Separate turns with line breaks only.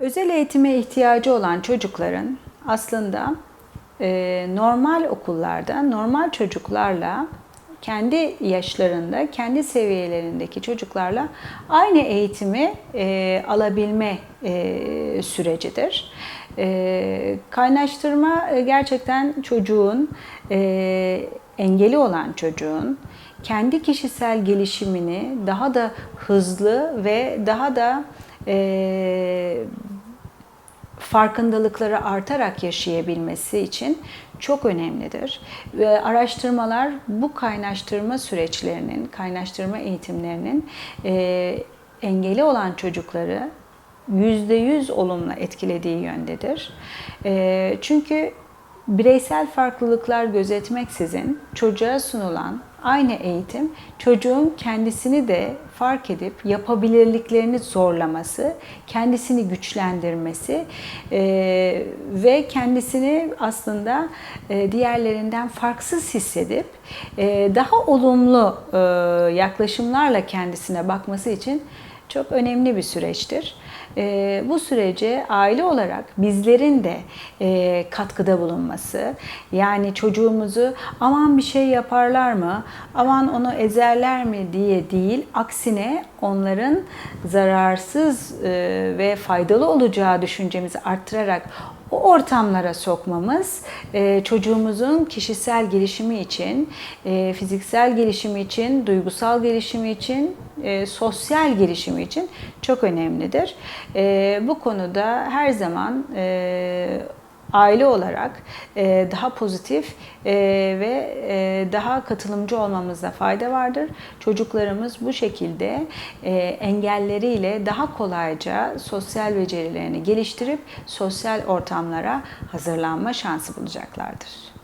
Özel eğitime ihtiyacı olan çocukların aslında e, normal okullarda normal çocuklarla kendi yaşlarında, kendi seviyelerindeki çocuklarla aynı eğitimi e, alabilme e, sürecidir. E, kaynaştırma e, gerçekten çocuğun, e, engeli olan çocuğun kendi kişisel gelişimini daha da hızlı ve daha da e, farkındalıkları artarak yaşayabilmesi için çok önemlidir. Ve araştırmalar bu kaynaştırma süreçlerinin, kaynaştırma eğitimlerinin e, engeli olan çocukları %100 olumlu etkilediği yöndedir. E, çünkü bireysel farklılıklar gözetmeksizin çocuğa sunulan aynı eğitim çocuğun kendisini de fark edip yapabilirliklerini zorlaması, kendisini güçlendirmesi e, ve kendisini aslında e, diğerlerinden farksız hissedip e, daha olumlu e, yaklaşımlarla kendisine bakması için çok önemli bir süreçtir. E, bu sürece aile olarak bizlerin de e, katkıda bulunması, yani çocuğumuzu aman bir şey yaparlar mı, aman onu ezerler mi diye değil, aksine onların zararsız e, ve faydalı olacağı düşüncemizi arttırarak o ortamlara sokmamız e, çocuğumuzun kişisel gelişimi için, e, fiziksel gelişimi için, duygusal gelişimi için, e, sosyal gelişimi için çok önemlidir. E, bu konuda her zaman e, aile olarak e, daha pozitif e, ve e, daha katılımcı olmamızda fayda vardır. Çocuklarımız bu şekilde e, engelleriyle daha kolayca sosyal becerilerini geliştirip sosyal ortamlara hazırlanma şansı bulacaklardır.